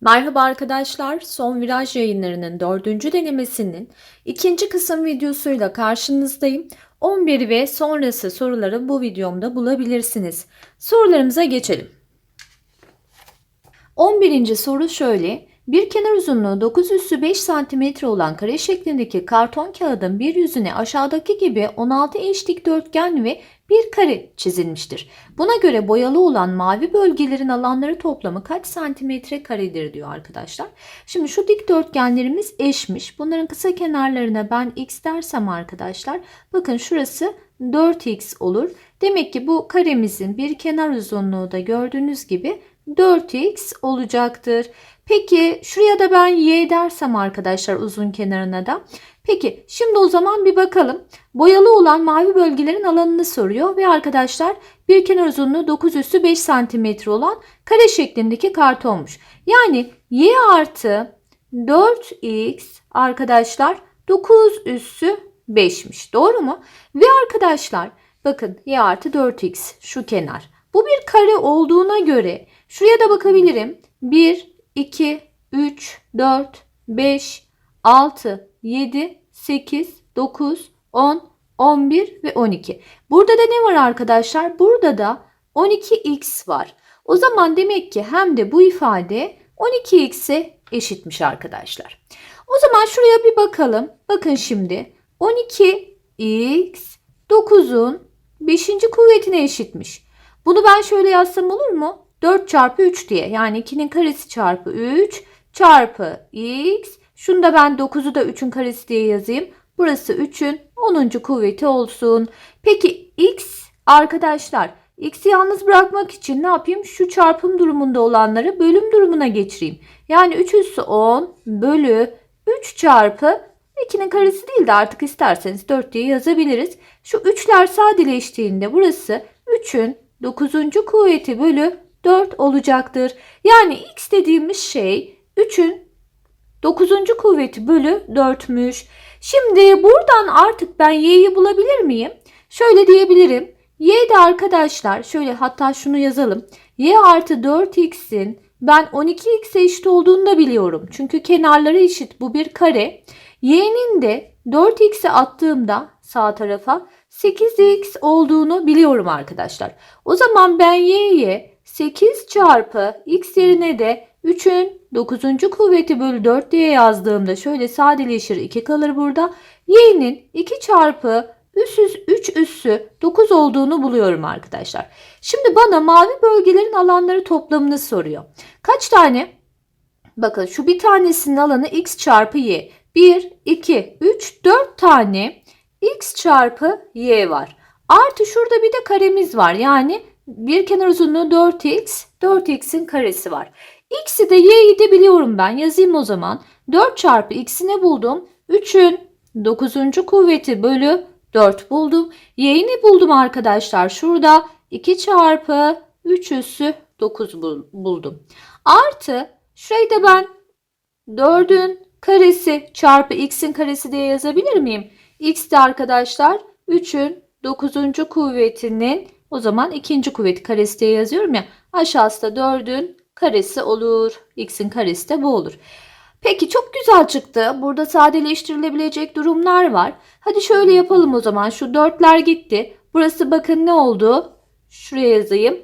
Merhaba arkadaşlar, Son Viraj yayınlarının dördüncü denemesinin ikinci kısım videosuyla karşınızdayım. 11 ve sonrası soruları bu videomda bulabilirsiniz. Sorularımıza geçelim. 11. soru şöyle. Bir kenar uzunluğu 9 üssü 5 cm olan kare şeklindeki karton kağıdın bir yüzüne aşağıdaki gibi 16 eş dikdörtgen ve bir kare çizilmiştir. Buna göre boyalı olan mavi bölgelerin alanları toplamı kaç santimetre karedir diyor arkadaşlar. Şimdi şu dikdörtgenlerimiz eşmiş. Bunların kısa kenarlarına ben x dersem arkadaşlar bakın şurası 4x olur. Demek ki bu karemizin bir kenar uzunluğu da gördüğünüz gibi 4x olacaktır. Peki şuraya da ben y dersem arkadaşlar uzun kenarına da. Peki şimdi o zaman bir bakalım. Boyalı olan mavi bölgelerin alanını soruyor ve arkadaşlar bir kenar uzunluğu 9 üssü 5 cm olan kare şeklindeki kartonmuş. Yani y artı 4x arkadaşlar 9 üssü 5'miş. Doğru mu? Ve arkadaşlar bakın y artı 4x şu kenar. Bu bir kare olduğuna göre şuraya da bakabilirim. 1, 2, 3, 4, 5, 6, 7, 8, 9, 10, 11 ve 12. Burada da ne var arkadaşlar? Burada da 12x var. O zaman demek ki hem de bu ifade 12x'e eşitmiş arkadaşlar. O zaman şuraya bir bakalım. Bakın şimdi 12x 9'un 5. kuvvetine eşitmiş. Bunu ben şöyle yazsam olur mu? 4 çarpı 3 diye. Yani 2'nin karesi çarpı 3 çarpı x. Şunu da ben 9'u da 3'ün karesi diye yazayım. Burası 3'ün 10. kuvveti olsun. Peki x arkadaşlar x'i yalnız bırakmak için ne yapayım? Şu çarpım durumunda olanları bölüm durumuna geçireyim. Yani 3 üssü 10 bölü 3 çarpı 2'nin karesi değil de artık isterseniz 4 diye yazabiliriz. Şu 3'ler sadeleştiğinde burası 3'ün 9. kuvveti bölü 4 olacaktır. Yani x dediğimiz şey 3'ün 9. kuvveti bölü 4'müş. Şimdi buradan artık ben y'yi bulabilir miyim? Şöyle diyebilirim. y de arkadaşlar şöyle hatta şunu yazalım. y artı 4x'in ben 12x'e eşit olduğunu da biliyorum. Çünkü kenarları eşit bu bir kare. y'nin de 4x'e attığımda sağ tarafa 8x olduğunu biliyorum arkadaşlar. O zaman ben y'ye 8 çarpı x yerine de 3'ün 9. kuvveti bölü 4 diye yazdığımda şöyle sadeleşir 2 kalır burada. y'nin 2 çarpı üssüz 3 üssü 9 olduğunu buluyorum arkadaşlar. Şimdi bana mavi bölgelerin alanları toplamını soruyor. Kaç tane? Bakın şu bir tanesinin alanı x çarpı y. 1, 2, 3, 4 tane x çarpı y var. Artı şurada bir de karemiz var. Yani bir kenar uzunluğu 4x, 4x'in karesi var. X'i de y'yi de biliyorum ben. Yazayım o zaman. 4 çarpı x'i ne buldum? 3'ün 9. kuvveti bölü 4 buldum. Y'yi ne buldum arkadaşlar? Şurada 2 çarpı 3 üssü 9 buldum. Artı şurayı da ben 4'ün karesi çarpı x'in karesi diye yazabilir miyim? X de arkadaşlar 3'ün 9. kuvvetinin o zaman ikinci kuvveti karesi diye yazıyorum ya. Aşağısı da 4'ün karesi olur. X'in karesi de bu olur. Peki çok güzel çıktı. Burada sadeleştirilebilecek durumlar var. Hadi şöyle yapalım o zaman. Şu 4'ler gitti. Burası bakın ne oldu? Şuraya yazayım.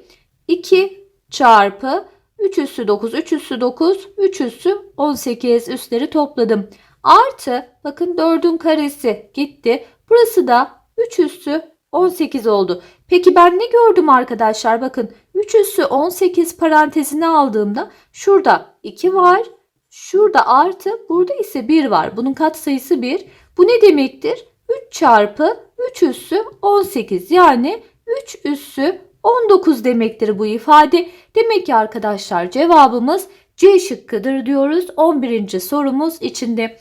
2 çarpı 3 üssü 9, 3 üssü 9, 3 üssü 18 üstleri topladım. Artı bakın 4'ün karesi gitti. Burası da 3 üssü 18 oldu. Peki ben ne gördüm arkadaşlar? Bakın 3 üssü 18 parantezine aldığımda şurada 2 var. Şurada artı burada ise 1 var. Bunun katsayısı 1. Bu ne demektir? 3 çarpı 3 üssü 18 yani 3 üssü 19 demektir bu ifade. Demek ki arkadaşlar cevabımız C şıkkıdır diyoruz 11. sorumuz içinde.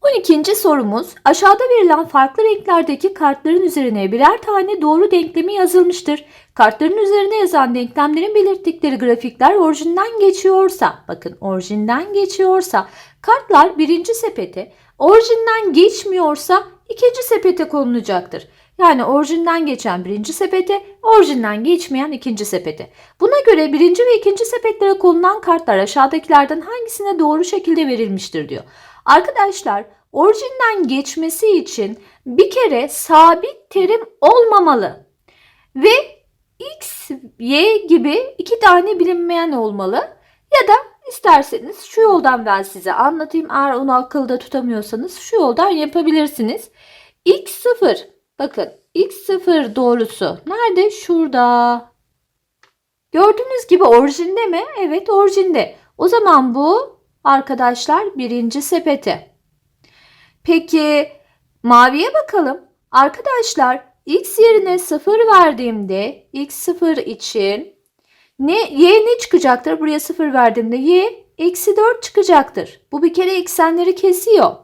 12. sorumuz aşağıda verilen farklı renklerdeki kartların üzerine birer tane doğru denklemi yazılmıştır. Kartların üzerine yazan denklemlerin belirttikleri grafikler orijinden geçiyorsa, bakın orijinden geçiyorsa kartlar birinci sepete, orijinden geçmiyorsa ikinci sepete konulacaktır. Yani orijinden geçen birinci sepete, orijinden geçmeyen ikinci sepete. Buna göre birinci ve ikinci sepetlere konulan kartlar aşağıdakilerden hangisine doğru şekilde verilmiştir diyor. Arkadaşlar orijinden geçmesi için bir kere sabit terim olmamalı. Ve x, y gibi iki tane bilinmeyen olmalı. Ya da isterseniz şu yoldan ben size anlatayım. Eğer onu akılda tutamıyorsanız şu yoldan yapabilirsiniz. x0 bakın x0 doğrusu nerede? Şurada. Gördüğünüz gibi orijinde mi? Evet orijinde. O zaman bu arkadaşlar birinci sepete. Peki maviye bakalım. Arkadaşlar x yerine 0 verdiğimde x0 için ne y ne çıkacaktır? Buraya 0 verdiğimde y eksi 4 çıkacaktır. Bu bir kere eksenleri kesiyor.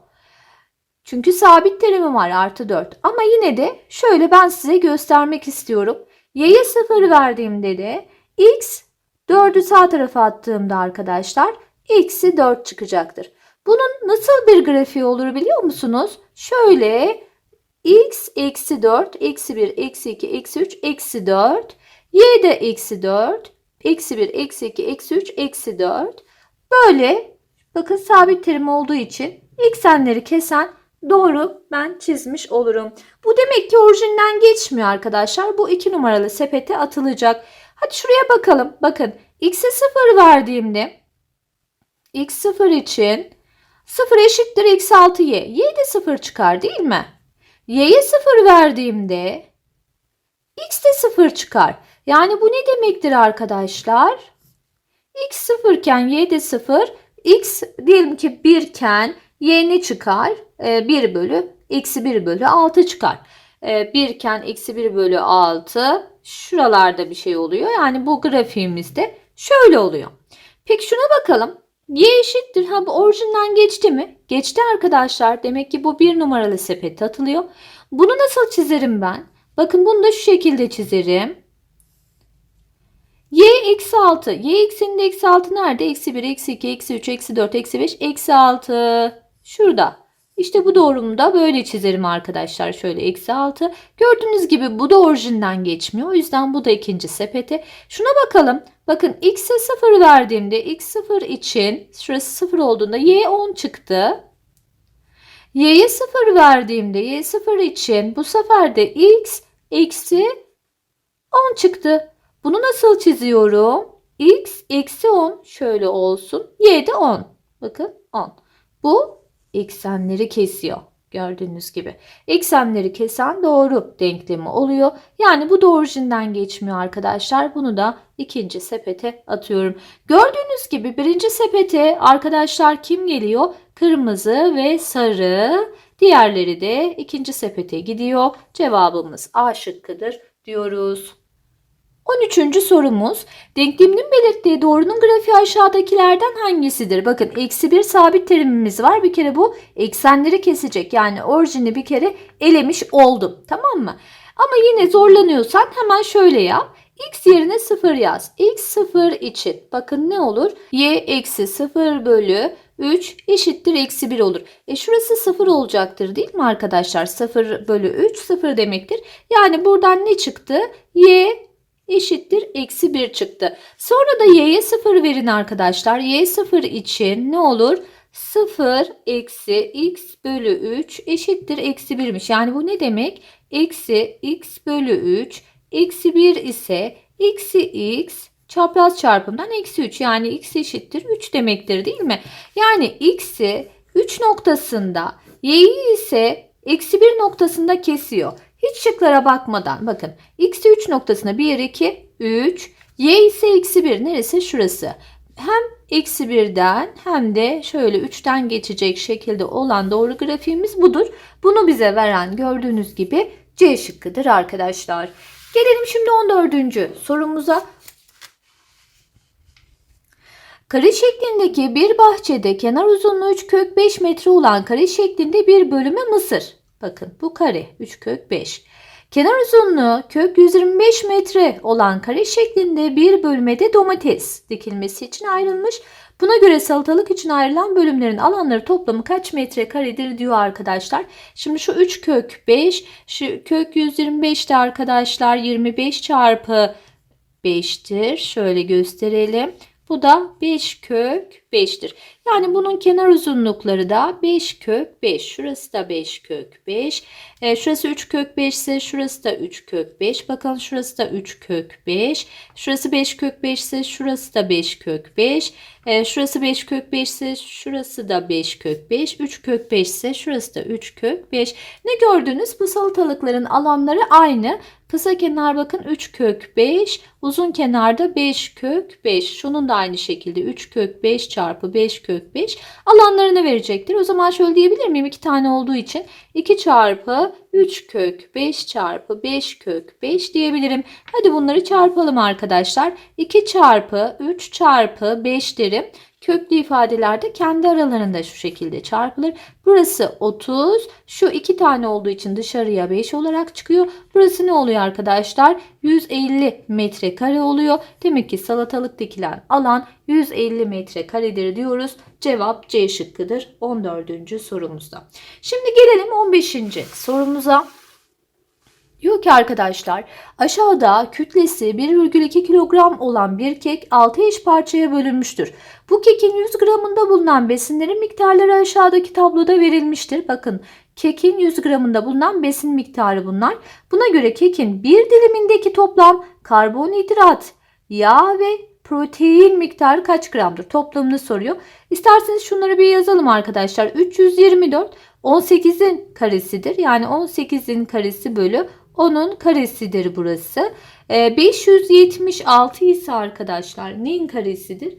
Çünkü sabit terimim var artı 4. Ama yine de şöyle ben size göstermek istiyorum. y'ye 0 verdiğimde de x 4'ü sağ tarafa attığımda arkadaşlar eksi 4 çıkacaktır. Bunun nasıl bir grafiği olur biliyor musunuz? Şöyle x eksi 4, eksi 1, eksi 2, eksi 3, eksi 4. y de eksi 4, eksi 1, eksi 2, eksi 3, eksi 4. Böyle bakın sabit terim olduğu için eksenleri kesen doğru ben çizmiş olurum. Bu demek ki orijinden geçmiyor arkadaşlar. Bu 2 numaralı sepete atılacak. Hadi şuraya bakalım. Bakın x'e 0 verdiğimde x0 için 0 eşittir eksi 6y. y de 0 çıkar değil mi? y'ye 0 verdiğimde x de 0 çıkar. Yani bu ne demektir arkadaşlar? x 0 iken y de 0. x diyelim ki 1 iken y ne çıkar? E, 1 bölü eksi 1 bölü 6 çıkar. E, 1 iken eksi 1 bölü 6 şuralarda bir şey oluyor. Yani bu grafiğimizde şöyle oluyor. Peki şuna bakalım. Y eşittir. Ha bu orijinden geçti mi? Geçti arkadaşlar. Demek ki bu bir numaralı sepete atılıyor. Bunu nasıl çizerim ben? Bakın bunu da şu şekilde çizerim. Y eksi 6. Y ekseni eksi 6 nerede? Eksi 1, eksi 2, eksi 3, eksi 4, eksi 5, eksi 6. Şurada. İşte bu doğrumda böyle çizerim arkadaşlar. Şöyle eksi 6. Gördüğünüz gibi bu da orijinden geçmiyor. O yüzden bu da ikinci sepete. Şuna bakalım. Bakın x'e 0 verdiğimde x0 için şurası 0 olduğunda y 10 çıktı. y'ye 0 verdiğimde y0 için bu sefer de x eksi 10 çıktı. Bunu nasıl çiziyorum? x eksi 10 şöyle olsun. y de 10. Bakın 10. Bu eksenleri kesiyor. Gördüğünüz gibi. Eksenleri kesen doğru denklemi oluyor. Yani bu da orijinden geçmiyor arkadaşlar. Bunu da ikinci sepete atıyorum. Gördüğünüz gibi birinci sepete arkadaşlar kim geliyor? Kırmızı ve sarı. Diğerleri de ikinci sepete gidiyor. Cevabımız A şıkkıdır diyoruz. 13. sorumuz denkleminin belirttiği doğrunun grafiği aşağıdakilerden hangisidir? Bakın eksi bir sabit terimimiz var. Bir kere bu eksenleri kesecek. Yani orijini bir kere elemiş oldum. Tamam mı? Ama yine zorlanıyorsan hemen şöyle yap. X yerine 0 yaz. X 0 için bakın ne olur? Y eksi 0 bölü 3 eşittir eksi 1 olur. E şurası 0 olacaktır değil mi arkadaşlar? 0 bölü 3 0 demektir. Yani buradan ne çıktı? Y eşittir eksi 1 çıktı. Sonra da y'ye 0 verin arkadaşlar. y 0 için ne olur? 0 eksi x bölü 3 eşittir eksi 1'miş. Yani bu ne demek? Eksi x bölü 3 eksi 1 ise eksi x çapraz çarpımdan eksi 3 yani x eşittir 3 demektir değil mi? Yani x'i 3 noktasında y'yi ise eksi 1 noktasında kesiyor. Hiç şıklara bakmadan bakın x'i 3 noktasına 1, 2, 3. Y ise eksi 1 neresi? Şurası. Hem eksi 1'den hem de şöyle 3'ten geçecek şekilde olan doğru grafiğimiz budur. Bunu bize veren gördüğünüz gibi C şıkkıdır arkadaşlar. Gelelim şimdi 14. sorumuza. Kare şeklindeki bir bahçede kenar uzunluğu 3 kök 5 metre olan kare şeklinde bir bölüme mısır. Bakın bu kare 3 kök 5. Kenar uzunluğu kök 125 metre olan kare şeklinde bir bölmede domates dikilmesi için ayrılmış. Buna göre salatalık için ayrılan bölümlerin alanları toplamı kaç metrekaredir diyor arkadaşlar. Şimdi şu 3 kök 5, şu kök 125'ti arkadaşlar. 25 çarpı 5'tir. Şöyle gösterelim. Bu da 5 kök 5'tir. Yani bunun kenar uzunlukları da 5 kök 5. Şurası da 5 kök 5. E, şurası 3 kök 5 ise şurası da 3 kök 5. Bakın şurası da 3 kök 5. Şurası 5 kök 5 ise şurası da 5 kök 5. E, şurası 5 kök 5 ise şurası da 5 kök 5. 3 kök 5 ise şurası da 3 kök 5. Ne gördünüz? Bu salatalıkların alanları aynı. Kısa kenar bakın 3 kök 5. Uzun kenarda 5 kök 5. Şunun da aynı şekilde 3 kök 5 çarpı 5 kök 5 alanlarını verecektir. O zaman şöyle diyebilir miyim? 2 tane olduğu için 2 çarpı 3 kök 5 çarpı 5 kök 5 diyebilirim. Hadi bunları çarpalım arkadaşlar. 2 çarpı 3 çarpı 5 derim. Köklü ifadelerde kendi aralarında şu şekilde çarpılır. Burası 30. Şu iki tane olduğu için dışarıya 5 olarak çıkıyor. Burası ne oluyor arkadaşlar? 150 metrekare oluyor. Demek ki salatalık dikilen alan 150 metrekaredir diyoruz. Cevap C şıkkıdır 14. sorumuzda. Şimdi gelelim 15. sorumuza. Diyor ki arkadaşlar aşağıda kütlesi 1,2 kilogram olan bir kek 6 eş parçaya bölünmüştür. Bu kekin 100 gramında bulunan besinlerin miktarları aşağıdaki tabloda verilmiştir. Bakın kekin 100 gramında bulunan besin miktarı bunlar. Buna göre kekin bir dilimindeki toplam karbonhidrat, yağ ve protein miktarı kaç gramdır? Toplamını soruyor. İsterseniz şunları bir yazalım arkadaşlar. 324 18'in karesidir. Yani 18'in karesi bölü 10'un karesidir burası. Ee, 576 ise arkadaşlar neyin karesidir?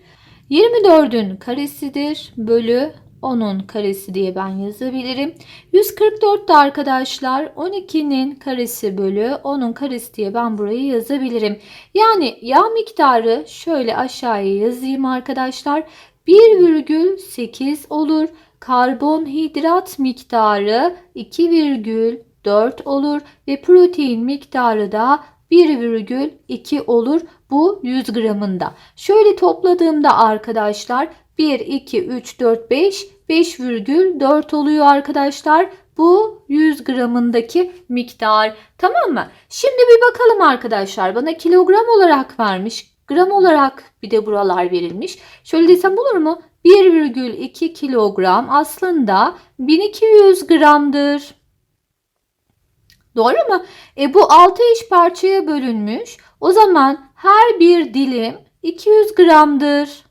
24'ün karesidir bölü 10'un karesi diye ben yazabilirim. 144 de arkadaşlar 12'nin karesi bölü 10'un karesi diye ben burayı yazabilirim. Yani yağ miktarı şöyle aşağıya yazayım arkadaşlar. 1,8 olur. Karbonhidrat miktarı 2,4 olur ve protein miktarı da 1,2 olur bu 100 gramında. Şöyle topladığımda arkadaşlar 1, 2, 3, 4, 5, 5,4 oluyor arkadaşlar. Bu 100 gramındaki miktar. Tamam mı? Şimdi bir bakalım arkadaşlar. Bana kilogram olarak vermiş. Gram olarak bir de buralar verilmiş. Şöyle desem olur mu? 1,2 kilogram aslında 1200 gramdır. Doğru mu? E bu 6 eş parçaya bölünmüş. O zaman her bir dilim 200 gramdır.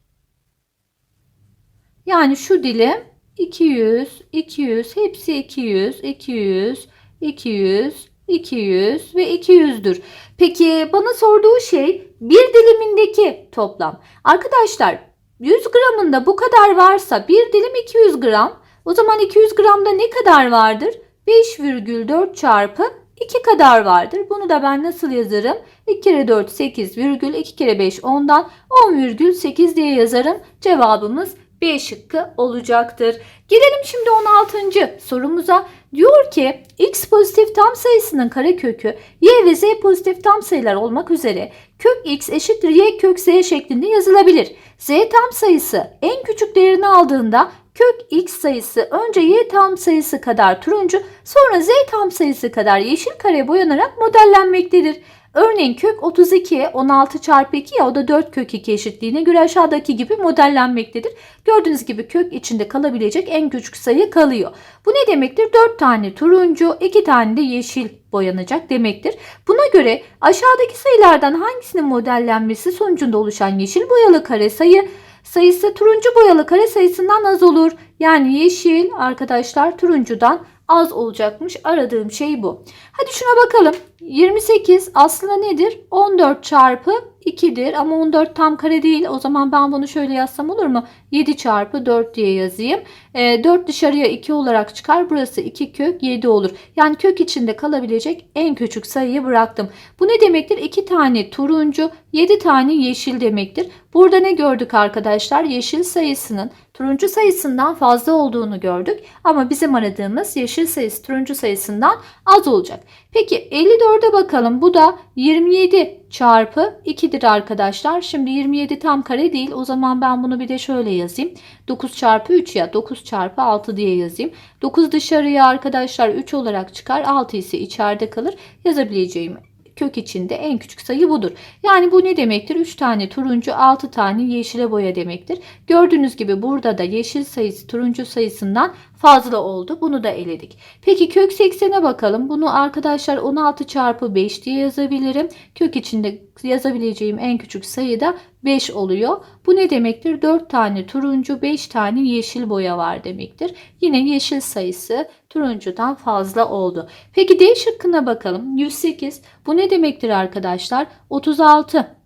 Yani şu dilim 200, 200, hepsi 200, 200, 200, 200 ve 200'dür. Peki bana sorduğu şey bir dilimindeki toplam. Arkadaşlar 100 gramında bu kadar varsa bir dilim 200 gram. O zaman 200 gramda ne kadar vardır? 5,4 çarpı 2 kadar vardır. Bunu da ben nasıl yazarım? 2 kere 4 8 virgül 2 kere 5 10'dan 10,8 diye yazarım. Cevabımız B şıkkı olacaktır. Gelelim şimdi 16. sorumuza. Diyor ki x pozitif tam sayısının karekökü y ve z pozitif tam sayılar olmak üzere kök x eşittir y kök z şeklinde yazılabilir. z tam sayısı en küçük değerini aldığında kök x sayısı önce y tam sayısı kadar turuncu sonra z tam sayısı kadar yeşil kare boyanarak modellenmektedir. Örneğin kök 32 16 çarpı 2 ya o da 4 kök 2 eşitliğine göre aşağıdaki gibi modellenmektedir. Gördüğünüz gibi kök içinde kalabilecek en küçük sayı kalıyor. Bu ne demektir? 4 tane turuncu 2 tane de yeşil boyanacak demektir. Buna göre aşağıdaki sayılardan hangisinin modellenmesi sonucunda oluşan yeşil boyalı kare sayı sayısı turuncu boyalı kare sayısından az olur. Yani yeşil arkadaşlar turuncudan az olacakmış. Aradığım şey bu. Hadi şuna bakalım. 28 aslında nedir? 14 çarpı 2'dir ama 14 tam kare değil. O zaman ben bunu şöyle yazsam olur mu? 7 çarpı 4 diye yazayım. E, 4 dışarıya 2 olarak çıkar. Burası 2 kök 7 olur. Yani kök içinde kalabilecek en küçük sayıyı bıraktım. Bu ne demektir? 2 tane turuncu 7 tane yeşil demektir. Burada ne gördük arkadaşlar? Yeşil sayısının turuncu sayısından fazla olduğunu gördük. Ama bizim aradığımız yeşil sayısı turuncu sayısından az olacak. Peki 54'e bakalım. Bu da 27 çarpı 2'dir arkadaşlar. Şimdi 27 tam kare değil. O zaman ben bunu bir de şöyle yazayım. 9 çarpı 3 ya 9 çarpı 6 diye yazayım. 9 dışarıya arkadaşlar 3 olarak çıkar. 6 ise içeride kalır. Yazabileceğim kök içinde en küçük sayı budur. Yani bu ne demektir? 3 tane turuncu 6 tane yeşile boya demektir. Gördüğünüz gibi burada da yeşil sayısı turuncu sayısından fazla oldu. Bunu da eledik. Peki kök 80'e bakalım. Bunu arkadaşlar 16 çarpı 5 diye yazabilirim. Kök içinde yazabileceğim en küçük sayı da 5 oluyor. Bu ne demektir? 4 tane turuncu 5 tane yeşil boya var demektir. Yine yeşil sayısı turuncudan fazla oldu. Peki D şıkkına bakalım. 108 bu ne demektir arkadaşlar? 36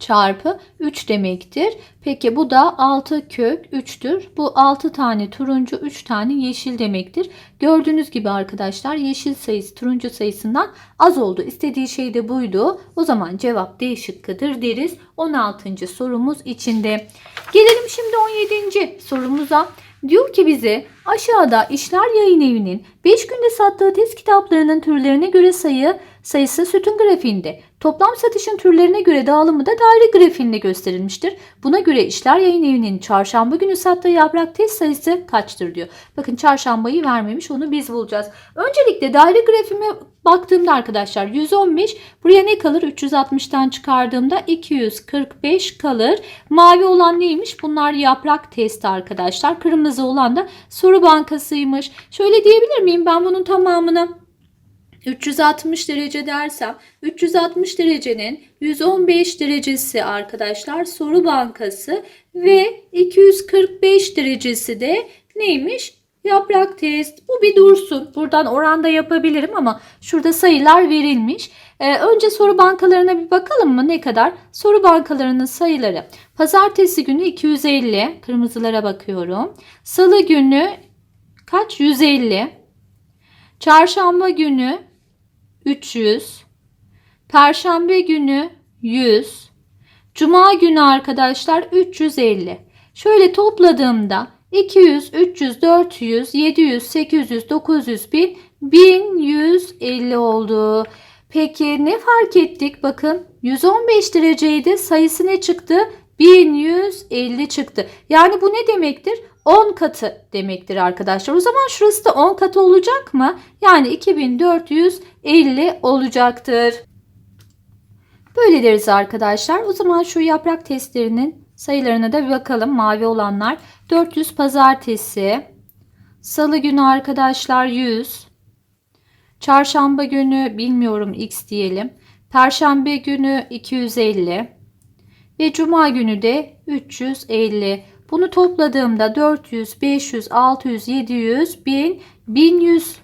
çarpı 3 demektir. Peki bu da 6 kök 3'tür. Bu 6 tane turuncu 3 tane yeşil demektir. Gördüğünüz gibi arkadaşlar yeşil sayısı turuncu sayısından az oldu. İstediği şey de buydu. O zaman cevap D şıkkıdır deriz. 16. sorumuz içinde. Gelelim şimdi 17. sorumuza. Diyor ki bize aşağıda İşler Yayın Evi'nin 5 günde sattığı test kitaplarının türlerine göre sayı sayısı sütun grafiğinde. Toplam satışın türlerine göre dağılımı da daire grafiğinde gösterilmiştir. Buna göre İşler Yayın Evi'nin çarşamba günü sattığı yaprak test sayısı kaçtır diyor. Bakın çarşambayı vermemiş onu biz bulacağız. Öncelikle daire grafiğime baktığımda arkadaşlar 115 buraya ne kalır? 360'tan çıkardığımda 245 kalır. Mavi olan neymiş? Bunlar yaprak testi arkadaşlar. Kırmızı olan da soru bankasıymış. Şöyle diyebilir miyim? Ben bunun tamamını 360 derece dersem 360 derecenin 115 derecesi arkadaşlar soru bankası ve 245 derecesi de neymiş? Yaprak test. Bu bir dursun. Buradan oranda yapabilirim ama şurada sayılar verilmiş. Ee, önce soru bankalarına bir bakalım mı? Ne kadar? Soru bankalarının sayıları. Pazartesi günü 250. Kırmızılara bakıyorum. Salı günü kaç? 150. Çarşamba günü 300. Perşembe günü 100. Cuma günü arkadaşlar 350. Şöyle topladığımda 200, 300, 400, 700, 800, 900, 1000, 1150 oldu. Peki ne fark ettik? Bakın 115 dereceydi. Sayısı ne çıktı? 1150 çıktı. Yani bu ne demektir? 10 katı demektir arkadaşlar. O zaman şurası da 10 katı olacak mı? Yani 2450 olacaktır. Böyle deriz arkadaşlar. O zaman şu yaprak testlerinin sayılarına da bir bakalım. Mavi olanlar 400 pazartesi. Salı günü arkadaşlar 100. Çarşamba günü bilmiyorum x diyelim. Perşembe günü 250. Ve cuma günü de 350. Bunu topladığımda 400, 500, 600, 700, 1000, 1100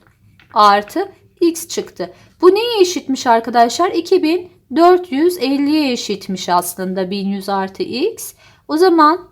artı x çıktı. Bu neye eşitmiş arkadaşlar? 2450'ye eşitmiş aslında 1100 artı x. O zaman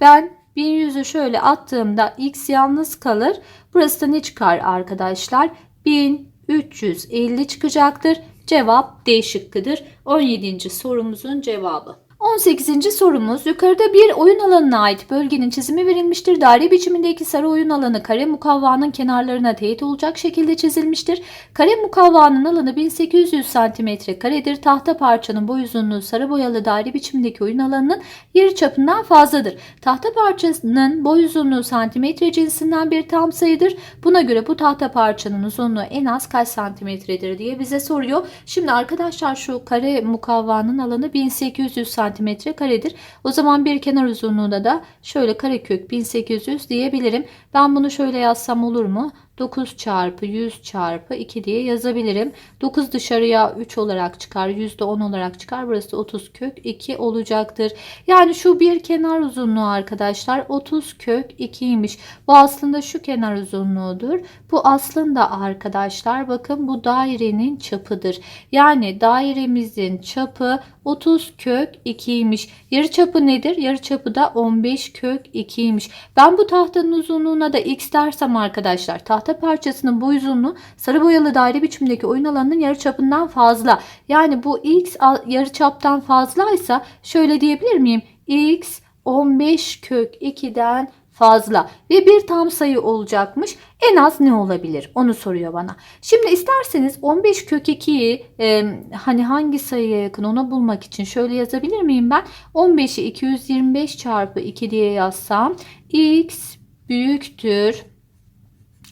ben 1100'ü şöyle attığımda x yalnız kalır. Burası da ne çıkar arkadaşlar? 1350 çıkacaktır. Cevap D şıkkıdır. 17. sorumuzun cevabı. 18. sorumuz yukarıda bir oyun alanına ait bölgenin çizimi verilmiştir. Daire biçimindeki sarı oyun alanı kare mukavvanın kenarlarına teğet olacak şekilde çizilmiştir. Kare mukavvanın alanı 1800 cm karedir. Tahta parçanın boy uzunluğu sarı boyalı daire biçimindeki oyun alanının yarı çapından fazladır. Tahta parçasının boy uzunluğu santimetre cinsinden bir tam sayıdır. Buna göre bu tahta parçanın uzunluğu en az kaç santimetredir diye bize soruyor. Şimdi arkadaşlar şu kare mukavvanın alanı 1800 cm santimetre karedir. O zaman bir kenar uzunluğunda da şöyle karekök 1800 diyebilirim. Ben bunu şöyle yazsam olur mu? 9 çarpı 100 çarpı 2 diye yazabilirim. 9 dışarıya 3 olarak çıkar. %10 olarak çıkar. Burası 30 kök 2 olacaktır. Yani şu bir kenar uzunluğu arkadaşlar 30 kök 2'ymiş. Bu aslında şu kenar uzunluğudur. Bu aslında arkadaşlar bakın bu dairenin çapıdır. Yani dairemizin çapı 30 kök 2'ymiş. Yarı çapı nedir? Yarı çapı da 15 kök 2'ymiş. Ben bu tahtanın uzunluğuna da x dersem arkadaşlar tahta parçasının boy uzunluğu sarı boyalı daire biçimindeki oyun alanının yarı çapından fazla. Yani bu x yarı çaptan fazlaysa şöyle diyebilir miyim? x 15 kök 2'den fazla ve bir tam sayı olacakmış. En az ne olabilir? Onu soruyor bana. Şimdi isterseniz 15 kök 2'yi e, hani hangi sayıya yakın onu bulmak için şöyle yazabilir miyim ben? 15'i 225 çarpı 2 diye yazsam x büyüktür.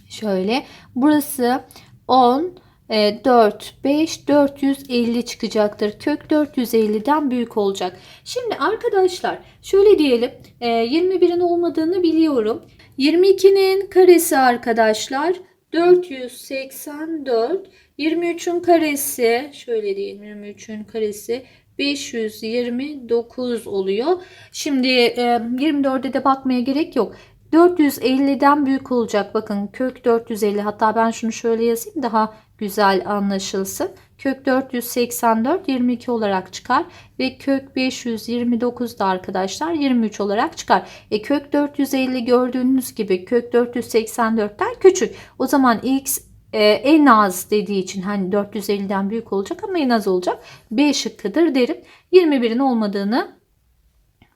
Şöyle burası 10 e, 4, 5, 450 çıkacaktır. Kök 450'den büyük olacak. Şimdi arkadaşlar şöyle diyelim. E, 21'in olmadığını biliyorum. 22'nin karesi arkadaşlar 484. 23'ün karesi şöyle diyelim 23'ün karesi 529 oluyor. Şimdi e, 24'e de bakmaya gerek yok. 450'den büyük olacak. Bakın kök 450 hatta ben şunu şöyle yazayım daha güzel anlaşılsın. Kök 484 22 olarak çıkar ve kök 529 da arkadaşlar 23 olarak çıkar. E kök 450 gördüğünüz gibi kök 484'ten küçük. O zaman x e, en az dediği için hani 450'den büyük olacak ama en az olacak. B şıkkıdır derim. 21'in olmadığını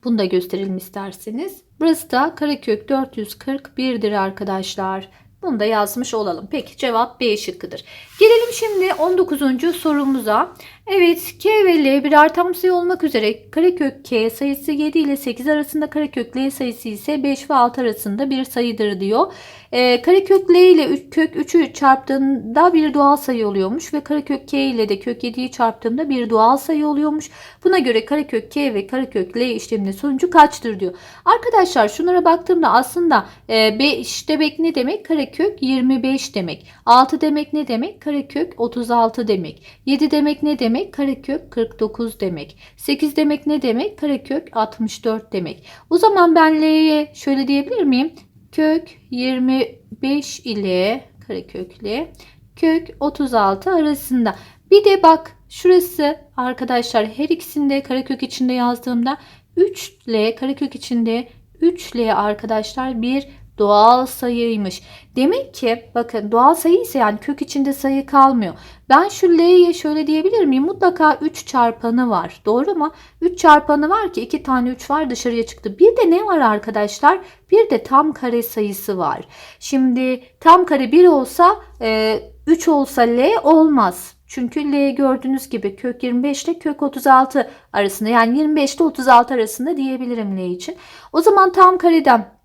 bunu da gösterelim isterseniz. Burası da karekök 441'dir arkadaşlar. Bunu da yazmış olalım. Peki cevap B şıkkıdır. Gelelim şimdi 19. sorumuza. Evet K ve L birer tam sayı olmak üzere karekök K sayısı 7 ile 8 arasında karekök L sayısı ise 5 ve 6 arasında bir sayıdır diyor. E, karekök L ile 3, kök 3'ü çarptığında bir doğal sayı oluyormuş ve karekök K ile de kök 7'yi çarptığımda bir doğal sayı oluyormuş. Buna göre karekök K ve karekök L işleminin sonucu kaçtır diyor. Arkadaşlar şunlara baktığımda aslında e, 5 demek ne demek? Karekök 25 demek. 6 demek ne demek? Karekök 36 demek. 7 demek ne demek? Karekök 49 demek. 8 demek ne demek? Karekök 64 demek. O zaman ben L'ye şöyle diyebilir miyim? Kök 25 ile karekökle kök 36 arasında. Bir de bak şurası arkadaşlar her ikisinde karekök içinde yazdığımda 3L karekök içinde 3L arkadaşlar bir doğal sayıymış. Demek ki bakın doğal sayı ise yani kök içinde sayı kalmıyor. Ben şu L'ye şöyle diyebilir miyim? Mutlaka 3 çarpanı var. Doğru mu? 3 çarpanı var ki 2 tane 3 var dışarıya çıktı. Bir de ne var arkadaşlar? Bir de tam kare sayısı var. Şimdi tam kare 1 olsa 3 olsa L olmaz. Çünkü L gördüğünüz gibi kök 25 ile kök 36 arasında yani 25 ile 36 arasında diyebilirim L için. O zaman tam kareden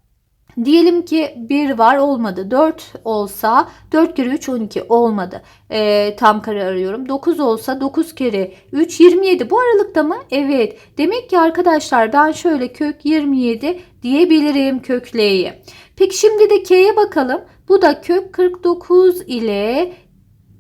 Diyelim ki 1 var olmadı. 4 olsa 4 kere 3 12 olmadı. Ee, tam kare arıyorum. 9 olsa 9 kere 3 27. Bu aralıkta mı? Evet. Demek ki arkadaşlar ben şöyle kök 27 diyebilirim kökleye. Peki şimdi de k'ye bakalım. Bu da kök 49 ile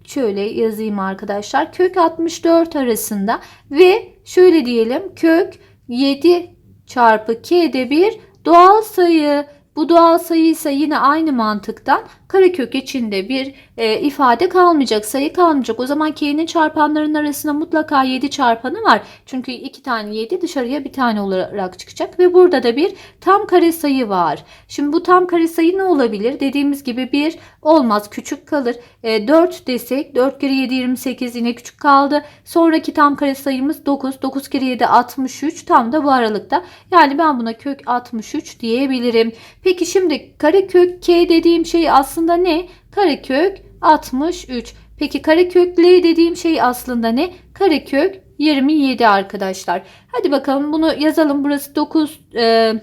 şöyle yazayım arkadaşlar. Kök 64 arasında ve şöyle diyelim kök 7 çarpı k'de bir doğal sayı. Bu doğal sayı ise yine aynı mantıktan karekök içinde bir e, ifade kalmayacak, sayı kalmayacak. O zaman k'nin çarpanlarının arasında mutlaka 7 çarpanı var. Çünkü 2 tane 7 dışarıya bir tane olarak çıkacak ve burada da bir tam kare sayı var. Şimdi bu tam kare sayı ne olabilir? Dediğimiz gibi 1 olmaz, küçük kalır. E, 4 desek 4 kere 7 28 yine küçük kaldı. Sonraki tam kare sayımız 9. 9 kere 7 63 tam da bu aralıkta. Yani ben buna kök 63 diyebilirim. Peki şimdi karekök k dediğim şey aslında ne? Karekök 63. Peki karekök L dediğim şey aslında ne? Karekök 27 arkadaşlar. Hadi bakalım bunu yazalım. Burası 9 e,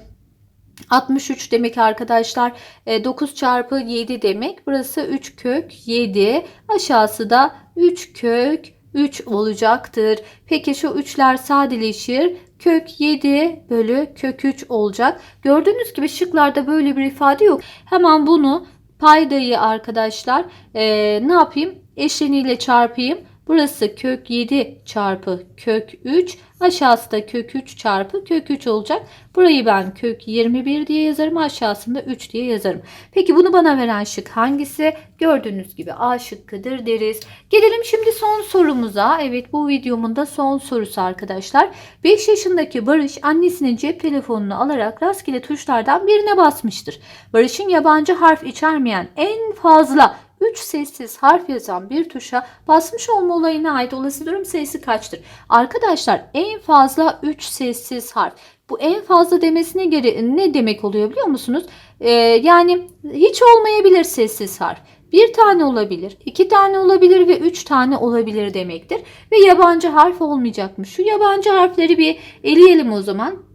63 demek arkadaşlar. E, 9 çarpı 7 demek. Burası 3 kök 7. Aşağısı da 3 kök 3 olacaktır. Peki şu 3'ler sadeleşir. Kök 7 bölü kök 3 olacak. Gördüğünüz gibi şıklarda böyle bir ifade yok. Hemen bunu paydayı arkadaşlar e, ne yapayım? Eşleniyle çarpayım. Burası kök 7 çarpı kök 3. Aşağısı da kök 3 çarpı kök 3 olacak. Burayı ben kök 21 diye yazarım. Aşağısında 3 diye yazarım. Peki bunu bana veren şık hangisi? Gördüğünüz gibi A şıkkıdır deriz. Gelelim şimdi son sorumuza. Evet bu videomun da son sorusu arkadaşlar. 5 yaşındaki Barış annesinin cep telefonunu alarak rastgele tuşlardan birine basmıştır. Barış'ın yabancı harf içermeyen en fazla 3 sessiz harf yazan bir tuşa basmış olma olayına ait olası durum sayısı kaçtır? Arkadaşlar en fazla 3 sessiz harf. Bu en fazla demesine göre ne demek oluyor biliyor musunuz? Ee, yani hiç olmayabilir sessiz harf. Bir tane olabilir, iki tane olabilir ve üç tane olabilir demektir. Ve yabancı harf olmayacakmış. Şu yabancı harfleri bir eleyelim o zaman.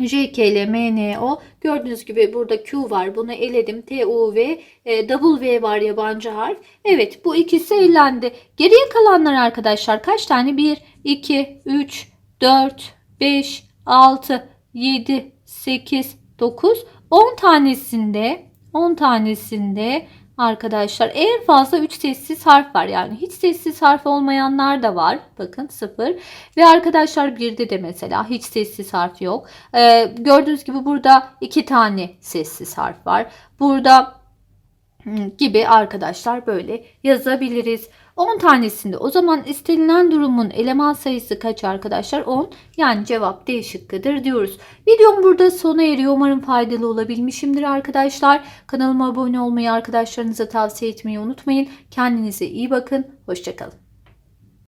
J, K, L, M, N, O. Gördüğünüz gibi burada Q var. Bunu eledim. T, U, V, e, W var yabancı harf. Evet bu ikisi elendi. Geriye kalanlar arkadaşlar kaç tane? 1, 2, 3, 4, 5, 6, 7, 8, 9, 10 tanesinde 10 tanesinde arkadaşlar en fazla 3 sessiz harf var. Yani hiç sessiz harf olmayanlar da var. Bakın 0. Ve arkadaşlar birde de mesela hiç sessiz harf yok. Ee, gördüğünüz gibi burada 2 tane sessiz harf var. Burada gibi arkadaşlar böyle yazabiliriz. 10 tanesinde o zaman istenilen durumun eleman sayısı kaç arkadaşlar? 10. Yani cevap D şıkkıdır diyoruz. Videom burada sona eriyor. Umarım faydalı olabilmişimdir arkadaşlar. Kanalıma abone olmayı arkadaşlarınıza tavsiye etmeyi unutmayın. Kendinize iyi bakın. Hoşçakalın.